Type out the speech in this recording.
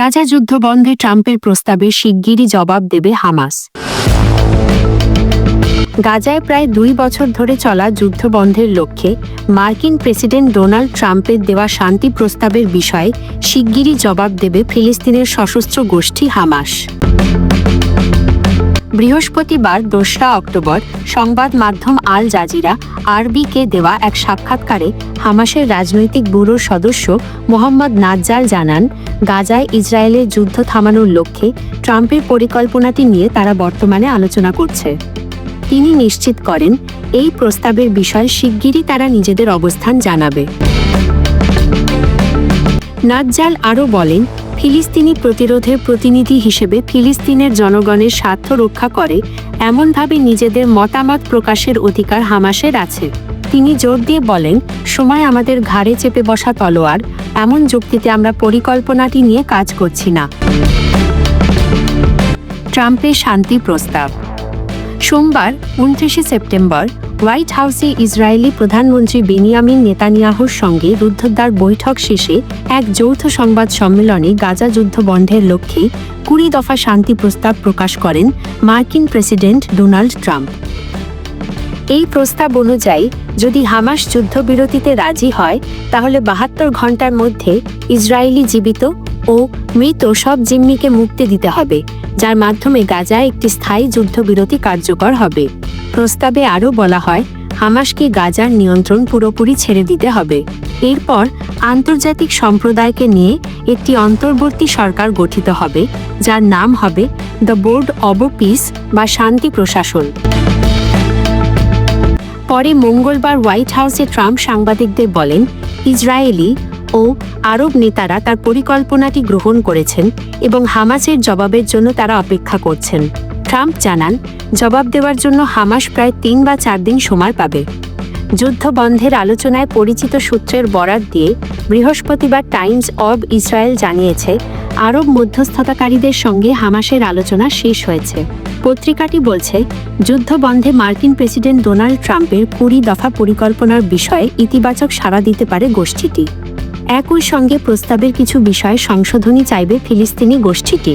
গাজা যুদ্ধ বন্ধে ট্রাম্পের প্রস্তাবে শিগগিরই জবাব দেবে হামাস। গাজায় প্রায় দুই বছর ধরে চলা যুদ্ধ বন্ধের লক্ষ্যে মার্কিন প্রেসিডেন্ট ডোনাল্ড ট্রাম্পের দেওয়া শান্তি প্রস্তাবের বিষয়ে শিগগিরই জবাব দেবে ফিলিস্তিনের সশস্ত্র গোষ্ঠী হামাস। বৃহস্পতিবার দোসরা অক্টোবর, সংবাদ মাধ্যম আল জাজিরা, আরবিকে দেওয়া এক সাক্ষাৎকারে হামাসের রাজনৈতিক ব্যুরোর সদস্য মোহাম্মদ নাজ্জাল জানান, গাজায় ইসরায়েলের যুদ্ধ থামানোর লক্ষ্যে ট্রাম্পের পরিকল্পনাটি নিয়ে তারা বর্তমানে আলোচনা করছে। তিনি নিশ্চিত করেন, এই প্রস্তাবের বিষয়ে শিগগিরই তারা নিজেদের অবস্থান জানাবে। নাজ্জাল আরও বলেন ফিলিস্তিনি প্রতিরোধের প্রতিনিধি হিসেবে ফিলিস্তিনের জনগণের স্বার্থ রক্ষা করে, এমনভাবে নিজেদের মতামত প্রকাশের অধিকার হামাসের আছে। তিনি জোর দিয়ে বলেন, সময় আমাদের ঘাড়ে চেপে বসা তলোয়ার, এমন যুক্তিতে আমরা পরিকল্পনাটি নিয়ে কাজ করছি না। ট্রাম্পের শান্তি প্রস্তাব। সোমবার উনত্রিশে সেপ্টেম্বর হোয়াইট হাউসে ইসরায়েলি প্রধানমন্ত্রী বেনিয়ামিন নেতানিয়াহুর সঙ্গে রুদ্ধদ্বার বৈঠক শেষে এক যৌথ সংবাদ সম্মেলনে গাজা যুদ্ধ বন্ধের লক্ষ্যে কুড়ি দফা শান্তি প্রস্তাব প্রকাশ করেন মার্কিন প্রেসিডেন্ট ডোনাল্ড ট্রাম্প। এই প্রস্তাব অনুযায়ী, যদি হামাস যুদ্ধবিরতিতে রাজি হয়, তাহলে বাহাত্তর ঘণ্টার মধ্যে ইসরায়েলি জীবিত ও মৃত সব জিম্মিকে মুক্তি দিতে হবে, যার মাধ্যমে গাজায় একটি স্থায়ী যুদ্ধবিরতি কার্যকর হবে। প্রস্তাবে আরও বলা হয়, হামাসকে গাজার নিয়ন্ত্রণ পুরোপুরি ছেড়ে দিতে হবে। এরপর আন্তর্জাতিক সম্প্রদায়কে নিয়ে একটি অন্তর্বর্তী সরকার গঠিত হবে, যার নাম হবে দ্য বোর্ড অব পিস বা শান্তি প্রশাসন। পরে মঙ্গলবার হোয়াইট হাউসে ট্রাম্প সাংবাদিকদের বলেন, ইসরায়েলি ও আরব নেতারা তার পরিকল্পনাটি গ্রহণ করেছেন এবং হামাসের জবাবের জন্য তারা অপেক্ষা করছেন। ট্রাম্প জানান, জবাব দেওয়ার জন্য হামাস প্রায় তিন বা চার দিন সময় পাবে। যুদ্ধ বন্ধের আলোচনায় পরিচিত সূত্রের বরাত দিয়ে বৃহস্পতিবার টাইমস অব ইসরায়েল জানিয়েছে, আরব মধ্যস্থতাকারীদের সঙ্গে হামাসের আলোচনা শেষ হয়েছে। পত্রিকাটি বলছে, যুদ্ধ বন্ধে মার্কিন প্রেসিডেন্ট ডোনাল্ড ট্রাম্পের কুড়ি দফা পরিকল্পনার বিষয়ে ইতিবাচক সাড়া দিতে পারে গোষ্ঠীটি। একই সঙ্গে প্রস্তাবের কিছু বিষয়ে সংশোধনী চাইবে ফিলিস্তিনি গোষ্ঠীটি।